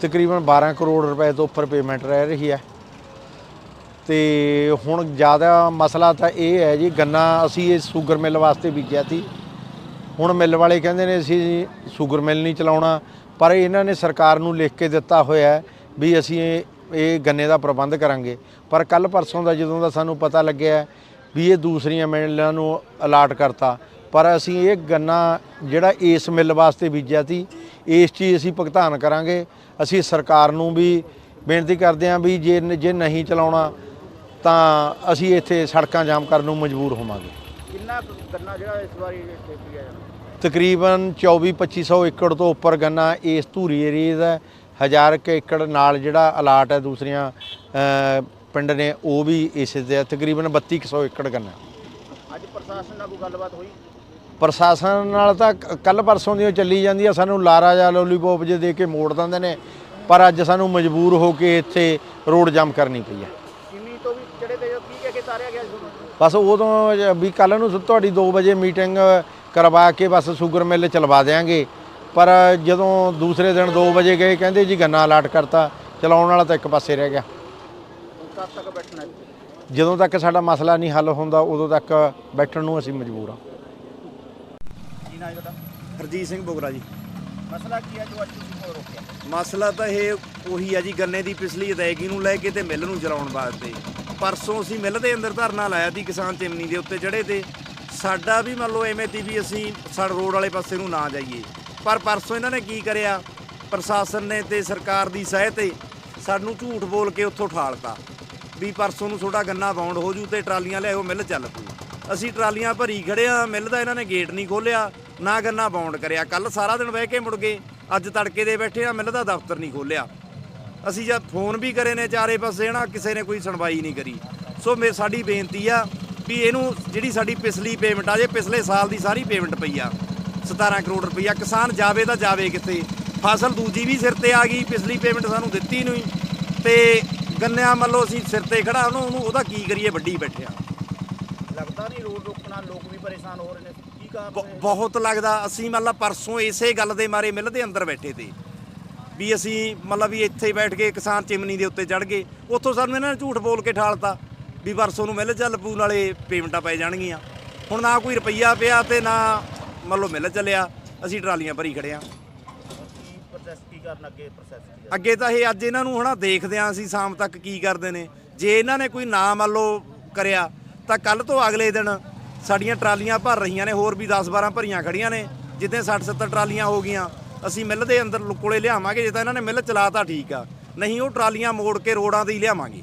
ਤਕਰੀਬਨ 12 ਕਰੋੜ ਰੁਪਏ ਤੋਂ ਉੱਪਰ ਪੇਮੈਂਟ ਰਹਿ ਰਹੀ ਹੈ। ਤੇ ਹੁਣ ਜ਼ਿਆਦਾ ਮਸਲਾ ਤਾਂ ਇਹ ਹੈ ਜੀ, ਗੰਨਾ ਅਸੀਂ ਇਹ ਸ਼ੂਗਰ ਮਿੱਲ ਵਾਸਤੇ ਬੀਜਿਆ ਸੀ। ਹੁਣ ਮਿੱਲ ਵਾਲੇ ਕਹਿੰਦੇ ਨੇ ਅਸੀਂ ਸ਼ੂਗਰ ਮਿੱਲ ਨਹੀਂ ਚਲਾਉਣਾ, ਪਰ ਇਹਨਾਂ ਨੇ ਸਰਕਾਰ ਨੂੰ ਲਿਖ ਕੇ ਦਿੱਤਾ ਹੋਇਆ ਵੀ ਅਸੀਂ ਇਹ ਇਹ ਗੰਨੇ ਦਾ ਪ੍ਰਬੰਧ ਕਰਾਂਗੇ। ਪਰ ਕੱਲ ਪਰਸੋਂ ਦਾ ਜਦੋਂ ਦਾ ਸਾਨੂੰ ਪਤਾ ਲੱਗਿਆ ਵੀ ਇਹ ਦੂਸਰੀਆਂ ਮਿੱਲਾਂ ਨੂੰ ਅਲਾਟ ਕਰਤਾ, ਪਰ ਅਸੀਂ ਇਹ ਗੰਨਾ ਜਿਹੜਾ ਇਸ ਮਿੱਲ ਵਾਸਤੇ ਬੀਜਿਆ ਸੀ ਇਸ ਚੀਜ਼ ਅਸੀਂ ਭੁਗਤਾਨ ਕਰਾਂਗੇ। ਅਸੀਂ ਸਰਕਾਰ ਨੂੰ ਵੀ ਬੇਨਤੀ ਕਰਦੇ ਹਾਂ ਵੀ ਜੇ ਜੇ ਨਹੀਂ ਚਲਾਉਣਾ ਤਾਂ ਅਸੀਂ ਇੱਥੇ ਸੜਕਾਂ ਜਾਮ ਕਰਨ ਨੂੰ ਮਜਬੂਰ ਹੋਵਾਂਗੇ। ਕਿੰਨਾ ਗੰਨਾ ਜਿਹੜਾ ਇਸ ਵਾਰੀ ਜਾਣਾ ਤਕਰੀਬਨ 24 2500 ਏਕੜ ਤੋਂ ਉੱਪਰ ਗੰਨਾ ਇਸ ਧੂਰੀ ਏਰੀਏ ਦਾ। ਹਜ਼ਾਰ ਕੁ ਏਕੜ ਨਾਲ ਜਿਹੜਾ ਅਲਾਟ ਹੈ ਦੂਸਰੀਆਂ ਪਿੰਡ ਨੇ ਉਹ ਵੀ ਇਸੇ ਦੇ। ਤਕਰੀਬਨ 3200 ਏਕੜ ਗੰਨਾ। ਅੱਜ ਪ੍ਰਸ਼ਾਸਨ ਨਾਲ ਕੋਈ ਗੱਲਬਾਤ ਹੋਈ? ਪ੍ਰਸ਼ਾਸਨ ਨਾਲ ਤਾਂ ਕੱਲ ਪਰਸੋਂ ਦੀ ਉਹ ਚੱਲੀ ਜਾਂਦੀ ਆ ਸਾਨੂੰ ਲਾਰਾ ਜਾਂ ਲੋਲੀਪੋਪ ਜੇ ਦੇ ਕੇ ਮੋੜ ਦਿੰਦੇ ਨੇ ਪਰ ਅੱਜ ਸਾਨੂੰ ਮਜਬੂਰ ਹੋ ਕੇ ਇੱਥੇ ਰੋਡ ਜਾਮ ਕਰਨੀ ਪਈ ਹੈ ਕਿੰਨੀ ਤੋਂ ਵੀ ਚੜੇ ਤੇ ਕੀ ਕਹਿ ਕੇ ਤਾਰਿਆ ਗਿਆ ਸੀ? ਤੁਹਾਨੂੰ ਬਸ ਉਦੋਂ ਵੀ ਕੱਲ ਨੂੰ ਤੁਹਾਡੀ 2 ਵਜੇ ਮੀਟਿੰਗ ਕਰਵਾ ਕੇ ਬਸ ਸ਼ੂਗਰ ਮਿੱਲ ਚਲਵਾ ਦੇਾਂਗੇ ਪਰ ਜਦੋਂ ਦੂਸਰੇ ਦਿਨ 2 ਵਜੇ ਗਏ ਕਹਿੰਦੇ ਜੀ ਗੰਨਾ ਅਲਾਟ ਕਰਤਾ ਚਲਾਉਣ ਵਾਲਾ ਤਾਂ ਇੱਕ ਪਾਸੇ ਰਹਿ ਗਿਆ। ਕਦ ਤੱਕ ਬੈਠਣਾ? ਜਦੋਂ ਤੱਕ ਸਾਡਾ ਮਸਲਾ ਨਹੀਂ ਹੱਲ ਹੁੰਦਾ ਉਦੋਂ ਤੱਕ ਬੈਠਣ ਨੂੰ ਅਸੀਂ ਮਜਬੂਰ ਹਾਂ ਕੀ ਨਾ ਤੁਹਾਡਾ? ਹਰਜੀਤ ਸਿੰਘ ਬੋਗਰਾ ਜੀ। ਮਸਲਾ ਕੀ ਹੈ ਜੋ ਅੱਜ ਤੁਸੀਂ ਕੋਲ ਰੋਕਿਆ? ਮਸਲਾ ਤਾਂ ਇਹ ਉਹੀ ਆ ਜੀ ਗੰਨੇ ਦੀ ਪਿਛਲੀ ਅਦਾਇਗੀ ਨੂੰ ਲੈ ਕੇ ਤੇ ਮਿੱਲ ਨੂੰ ਚਲਾਉਣ ਵਾਸਤੇ। ਪਰਸੋਂ ਅਸੀਂ ਮਿੱਲ ਦੇ ਅੰਦਰ ਧਰਨਾ ਲਾਇਆ ਸੀ ਕਿਸਾਨ ਚਿਮਨੀ ਦੇ ਉੱਤੇ ਚੜੇ ਤੇ। ਸਾਡਾ ਵੀ ਮੰਨ ਲਓ ਐਵੇਂ ਤੀ ਵੀ ਅਸੀਂ ਸੜ ਰੋਡ ਵਾਲੇ ਪਾਸੇ ਨੂੰ ਨਾ ਜਾਈਏ। ਪਰ ਪਰਸੋਂ ਇਹਨਾਂ ਨੇ ਕੀ ਕਰਿਆ? ਪ੍ਰਸ਼ਾਸਨ ਨੇ ਤੇ ਸਰਕਾਰ ਦੀ ਸਹਾਇ ਤੇ ਸਾਨੂੰ ਝੂਠ ਬੋਲ ਕੇ ਉੱਥੋਂ ਠਾਲਤਾ ਵੀ ਪਰਸੋਂ ਨੂੰ ਤੁਹਾਡਾ ਗੰਨਾ ਬਾਉਂਡ ਹੋ ਜੂ ਤੇ ਟਰਾਲੀਆਂ ਲਿਆਓ ਮਿੱਲ ਚੱਲ ਪੂ ਅਸੀਂ ਟਰਾਲੀਆਂ ਭਰੀ ਖੜਿਆ ਮਿੱਲ ਦਾ ਇਹਨਾਂ ਨੇ ਗੇਟ ਨਹੀਂ ਖੋਲਿਆ ਨਾ ਗੰਨਾ ਬਾਉਂਡ ਕਰਿਆ। ਕੱਲ ਸਾਰਾ ਦਿਨ ਬਹਿ ਕੇ ਮੁੜ ਗਏ। ਅੱਜ ਤੜਕੇ ਦੇ ਬੈਠੇ ਆ ਮਿੱਲ ਦਾ ਦਫ਼ਤਰ ਨਹੀਂ ਖੋਲਿਆ। ਅਸੀਂ ਜਦ ਫੋਨ ਵੀ ਕਰੇ ਨੇ ਚਾਰੇ ਪਾਸੇ ਨਾ ਕਿਸੇ ਨੇ ਕੋਈ ਸੁਣਵਾਈ ਨਹੀਂ ਕਰੀ। ਸੋ ਮੇ, ਸਾਡੀ ਬੇਨਤੀ ਆ ਵੀ ਇਹਨੂੰ ਜਿਹੜੀ ਸਾਡੀ ਪਿਛਲੀ ਪੇਮੈਂਟ ਆ, ਜੇ ਪਿਛਲੇ ਸਾਲ ਦੀ ਸਾਰੀ ਪੇਮੈਂਟ ਪਈ ਆ 17 ਕਰੋੜ ਰੁਪਈਆ, ਕਿਸਾਨ ਜਾਵੇ ਤਾਂ ਜਾਵੇ ਕਿੱਥੇ ਫਸਲ ਦੂਜੀ ਵੀ ਸਿਰ ਤੇ ਆ ਗਈ, ਪਿਛਲੀ ਪੇਮੈਂਟ ਸਾਨੂੰ ਦਿੱਤੀ ਨਹੀਂ। ਤੇ ਗੰਨਿਆਂ ਮੰਨ ਲਓ ਅਸੀਂ ਸਿਰ ਤੇ ਖੜਾ, ਉਹਨੂੰ ਉਹਨੂੰ ਉਹਦਾ ਕੀ ਕਰੀਏ, ਵੱਡੀ ਬੈਠਿਆ ਲੱਗਦਾ ਨਹੀਂ ਰੋਡ ਰੋਕਣਾ ਲੋਕ ਵੀ ਪਰੇਸ਼ਾਨ ਹੋ ਰਹੇ ਨੇ। ਬ- ਬਹੁਤ ਲੱਗਦਾ, ਅਸੀਂ ਮਤਲਬ ਪਰਸੋਂ ਇਸੇ ਗੱਲ ਦੇ ਮਾਰੇ ਮਿਲ ਦੇ ਅੰਦਰ ਬੈਠੇ ਤੇ। ਵੀ ਅਸੀਂ ਮਤਲਬ ਵੀ ਇੱਥੇ ਬੈਠ ਕੇ ਕਿਸਾਨ ਚਿਮਨੀ ਦੇ ਉੱਤੇ ਚੜ ਗਏ। ਉੱਥੋਂ ਸਾਨੂੰ ਇਹਨਾਂ ਨੇ ਝੂਠ ਬੋਲ ਕੇ ਠਾਲਤਾ ਵੀ ਪਰਸੋਂ ਨੂੰ ਮਿਲ ਚੱਲ, ਪੂ ਨਾਲੇ ਪੇਮੈਂਟਾਂ ਪੈ ਜਾਣਗੀਆਂ। ਹੁਣ ਨਾ ਕੋਈ ਰੁਪਈਆ ਪਿਆ ਤੇ ਨਾ ਮੰਨ ਲਓ ਮਿਲ ਚੱਲਿਆ, ਅਸੀਂ ਟਰਾਲੀਆਂ ਭਰੀ ਖੜੇ ਆ। ਕੀ ਪ੍ਰੋਸੈਸ ਕੀ ਕਰਨ ਅੱਗੇ ਪ੍ਰੋਸੈਸ ਕੀ ਅੱਗੇ ਤਾਂ ਇਹ ਅੱਜ ਇਹਨਾਂ ਨੂੰ ਹਨਾ ਦੇਖਦੇ ਹਾਂ ਅਸੀਂ ਸ਼ਾਮ ਤੱਕ ਕੀ ਕਰਦੇ ਨੇ। ਜੇ ਇਹਨਾਂ ਨੇ ਕੋਈ ਨਾ ਮੰਨ ਲਓ ਕਰਿਆ, ਤਾਂ ਕੱਲ ਤੋਂ ਅਗਲੇ ਦਿਨ ਸਾਡੀਆਂ ਟਰਾਲੀਆਂ ਭਰ ਰਹੀਆਂ ਨੇ, ਹੋਰ ਵੀ 10 12 ਭਰੀਆਂ ਖੜੀਆਂ ਨੇ, ਜਿੱਦਾਂ 60 70 ਟਰਾਲੀਆਂ ਹੋ ਗਈਆਂ, ਅਸੀਂ ਮਿੱਲ ਦੇ ਅੰਦਰ ਲੁ- ਕੋਲੇ ਲਿਆਵਾਂਗੇ, ਜੇ ਤਾਂ ਇਹਨਾਂ ਨੇ ਮਿੱਲ ਚਲਾਤਾ ਠੀਕ ਆ, ਨਹੀਂ ਉਹ ਟਰਾਲੀਆਂ ਮੋੜ ਕੇ ਰੋਡਾਂ ਤੇ ਹੀ ਲਿਆਵਾਂਗੇ।